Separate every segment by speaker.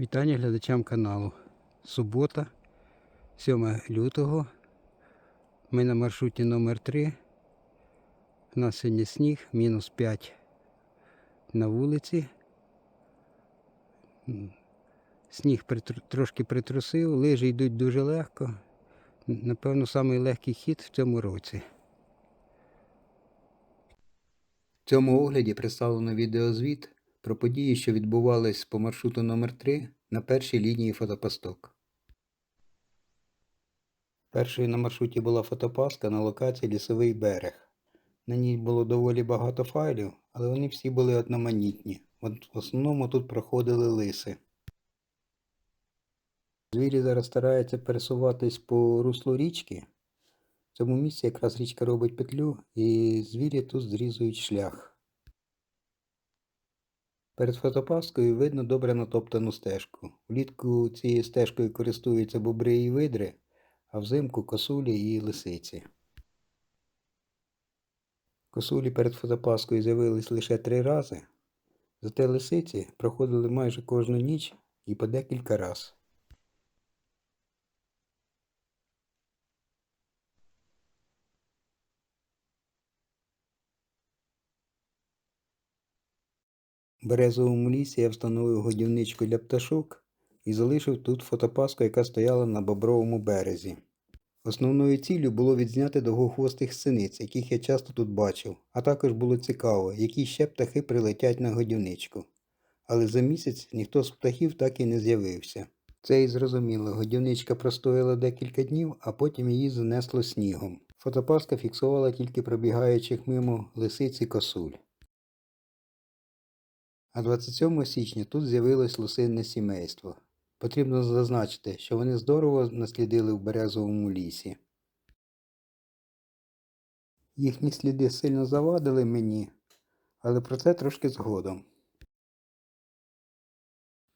Speaker 1: Вітання глядачам каналу. Субота, 7 лютого. Ми на маршруті номер 3 У нас сьогодні сніг, мінус 5 на вулиці. Сніг трошки притрусив, лижі йдуть дуже легко. Напевно, самий легкий хід в цьому році. В цьому огляді представлено відеозвіт про події, що відбувались по маршруту номер 3 на першій лінії фотопосток. Першою на маршруті була фотопаска на локації Лісовий берег. На ній було доволі багато файлів, але вони всі були одноманітні. В основному тут проходили лиси. Звірі зараз стараються пересуватись по руслу річки. В цьому місці якраз річка робить петлю, і звірі тут зрізують шлях. Перед фотопаскою видно добре натоптану стежку. Влітку цією стежкою користуються бобри і видри, а взимку косулі і лисиці. Косулі перед фотопаскою з'явились лише три рази, зате лисиці проходили майже кожну ніч і по декілька раз. Березовому лісі я встановив годівничку для пташок і залишив тут фотопаску, яка стояла на бобровому березі. Основною ціллю було відзняти довгохвостих синиць, яких я часто тут бачив, а також було цікаво, які ще птахи прилетять на годівничку. Але за місяць ніхто з птахів так і не з'явився. Це і зрозуміло, годівничка простояла декілька днів, а потім її занесло снігом. Фотопаска фіксувала тільки пробігаючих мимо лисиць і косуль. А 27 січня тут з'явилось лосинне сімейство. Потрібно зазначити, що вони здорово наслідили в березовому лісі. Їхні сліди сильно завадили мені, але про це трошки згодом.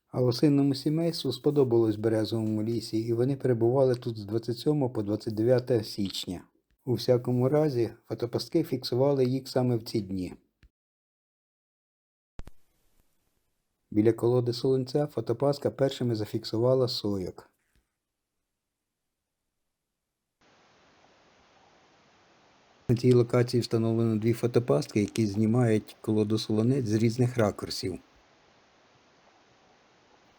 Speaker 1: А лосинному сімейству сподобалось в березовому лісі, і вони перебували тут з 27 по 29 січня. У всякому разі, фотопастки фіксували їх саме в ці дні. Біля колоди солонця фотопаска першими зафіксувала сойок. На цій локації встановлено дві фотопастки, які знімають колоду солонець з різних ракурсів.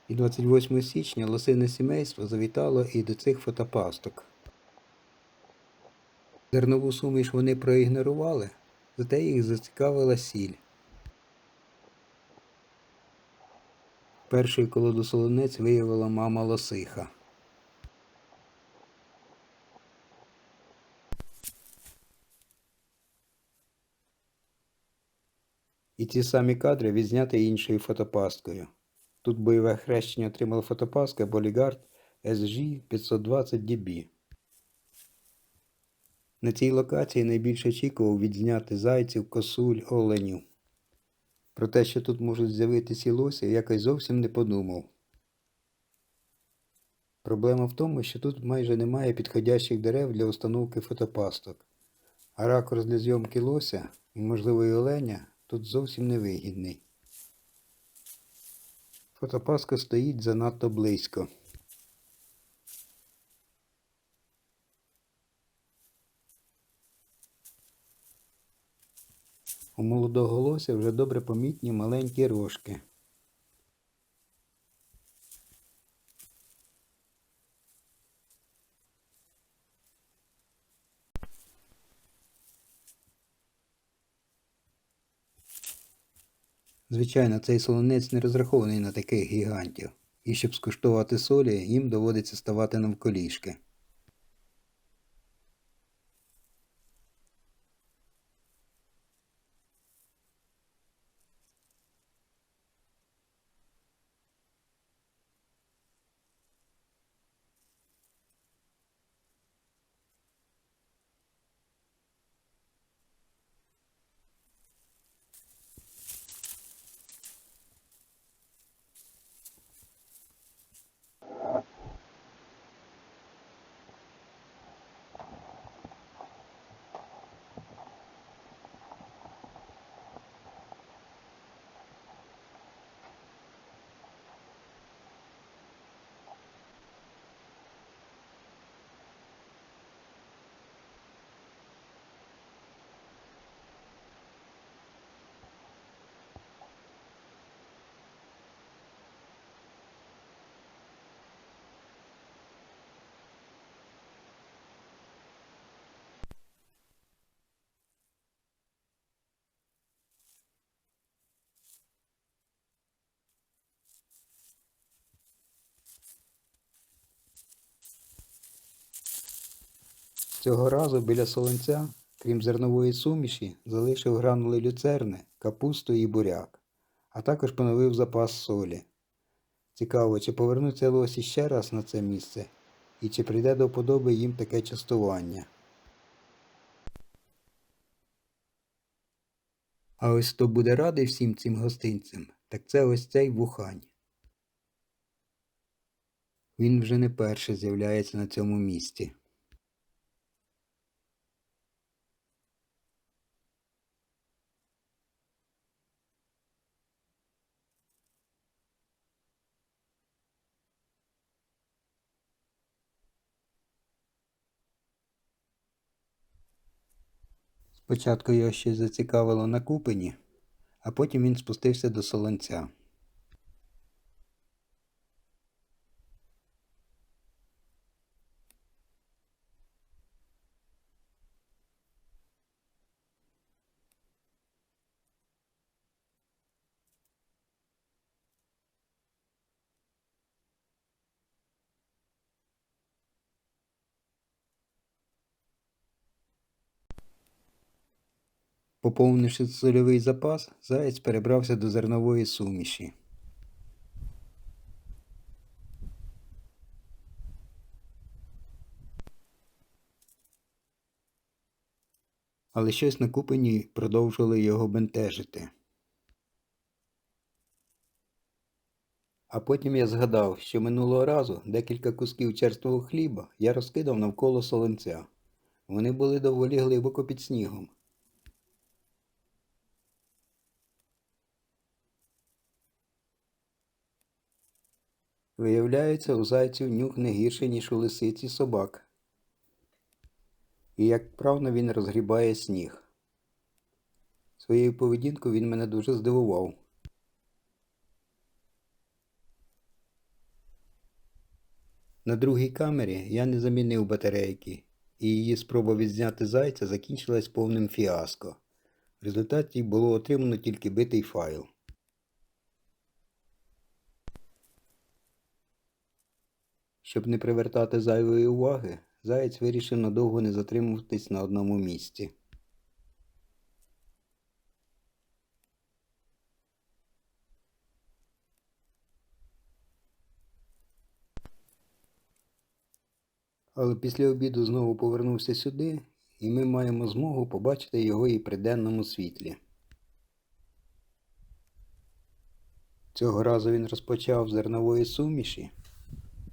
Speaker 1: І 28 січня лосине сімейство завітало і до цих фотопасток. Зернову суміш вони проігнорували, зате їх зацікавила сіль. Першою колоду солонець виявила мама лосиха. І ці самі кадри відзняти іншою фотопасткою. Тут бойове хрещення отримала фотопастка Bodyguard SG 520 DB. На цій локації найбільше очікував відзняти зайців, косуль, оленів. Про те, що тут можуть з'явитися лоси, якось зовсім не подумав. Проблема в тому, що тут майже немає підходящих дерев для установки фотопасток, а ракурс для зйомки лося і, можливо, і оленя тут зовсім невигідний. Фотопаска стоїть занадто близько. У молодого лося вже добре помітні маленькі рожки. Звичайно, цей солонець не розрахований на таких гігантів, і щоб скуштувати солі, їм доводиться ставати навколішки. Цього разу біля солонця, крім зернової суміші, залишив гранули люцерни, капусту і буряк, а також поновив запас солі. Цікаво, чи повернуться лосі ще раз на це місце, і чи прийде до вподоби їм таке частування. А ось хто буде радий всім цим гостинцям, так це ось цей вухань. Він вже не перше з'являється на цьому місці. Спочатку його ще зацікавило на купині, а потім він спустився до солонця. Поповнивши сольовий запас, заєць перебрався до зернової суміші. Але щось на купині продовжувало його бентежити. А потім я згадав, що минулого разу декілька кусків черствого хліба я розкидав навколо солонця. Вони були доволі глибоко під снігом. Виявляється, у зайців нюх не гірший, ніж у лисиці собак. І як правно він розгрібає сніг. Своєю поведінкою він мене дуже здивував. На другій камері я не замінив батарейки, і її спроба відзняти зайця закінчилась повним фіаско. В результаті було отримано тільки битий файл. Щоб не привертати зайвої уваги, заєць вирішив надовго не затримуватись на одному місці. Але після обіду знову повернувся сюди, і ми маємо змогу побачити його і при денному світлі. Цього разу він розпочав зернової суміші,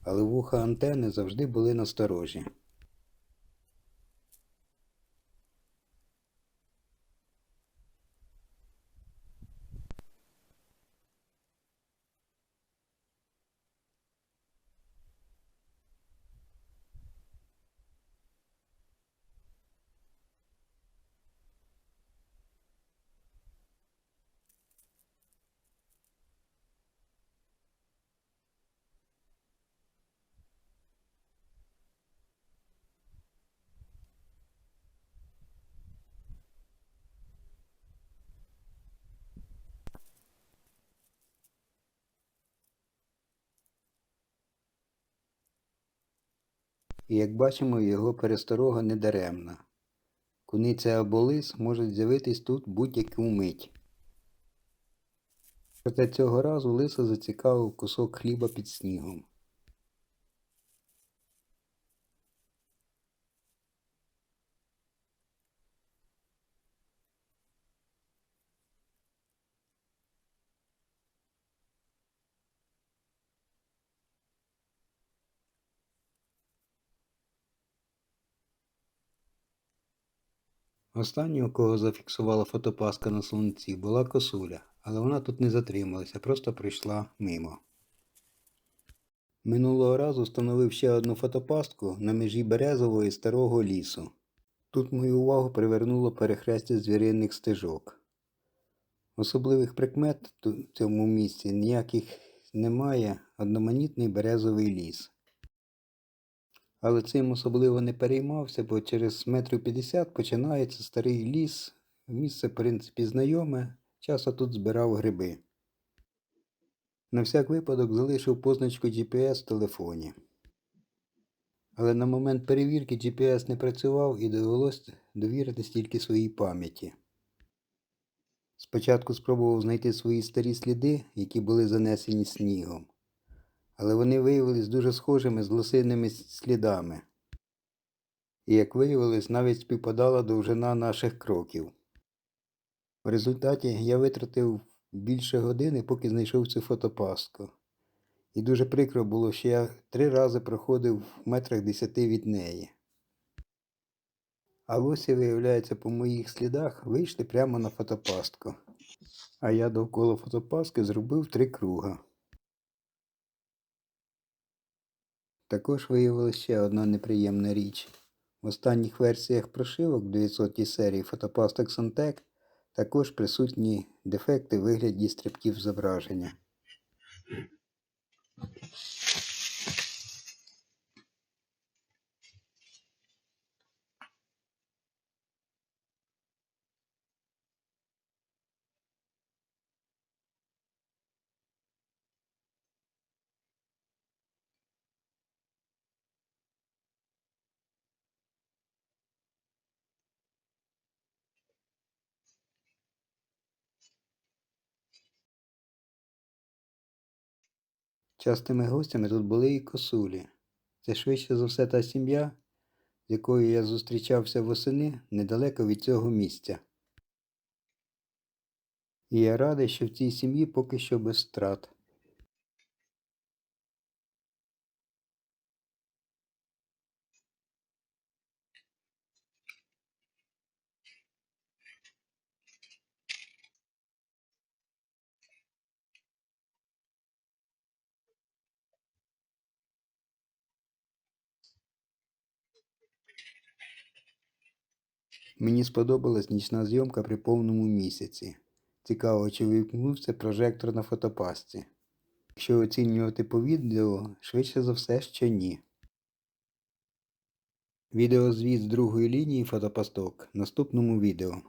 Speaker 1: але вуха антени завжди були насторожі. І як бачимо, його пересторога не даремна. Куниця або лис можуть з'явитись тут будь-яку мить. Проте цього разу лиса зацікавив кусок хліба під снігом. Останньою, кого зафіксувала фотопаска на сонці, була косуля, але вона тут не затрималася, просто прийшла мимо. Минулого разу встановив ще одну фотопастку на межі березового і старого лісу. Тут мою увагу привернуло перехрестя звіринних стежок. Особливих прикмет в цьому місці ніяких немає, одноманітний березовий ліс. Але цим особливо не переймався, бо через метрів 50 починається старий ліс. Місце, в принципі, знайоме, часто тут збирав гриби. На всяк випадок залишив позначку GPS в телефоні. Але на момент перевірки GPS не працював і довелось довіритись тільки своїй пам'яті. Спочатку спробував знайти свої старі сліди, які були занесені снігом, але вони виявились дуже схожими з лосинними слідами. І, як виявилось, навіть співпадала довжина наших кроків. В результаті я витратив більше години, поки знайшов цю фотопастку. І дуже прикро було, що я три рази проходив в метрах десяти від неї. А лосі, виявляється, по моїх слідах вийшли прямо на фотопастку. А я довкола фотопастки зробив три круга. Також виявила ще одна неприємна річ. В останніх версіях прошивок 900 серії фотопасток Sontec також присутні дефекти вигляді стрибків зображення. Частими гостями тут були і косулі. Це швидше за все та сім'я, з якою я зустрічався восени недалеко від цього місця. І я радий, що в цій сім'ї поки що без страт. Мені сподобалась нічна зйомка при повному місяці. Цікаво, чи вимкнувся прожектор на фотопастці. Якщо оцінювати по відео, швидше за все, що ні. Відеозвіт з другої лінії фотопасток в наступному відео.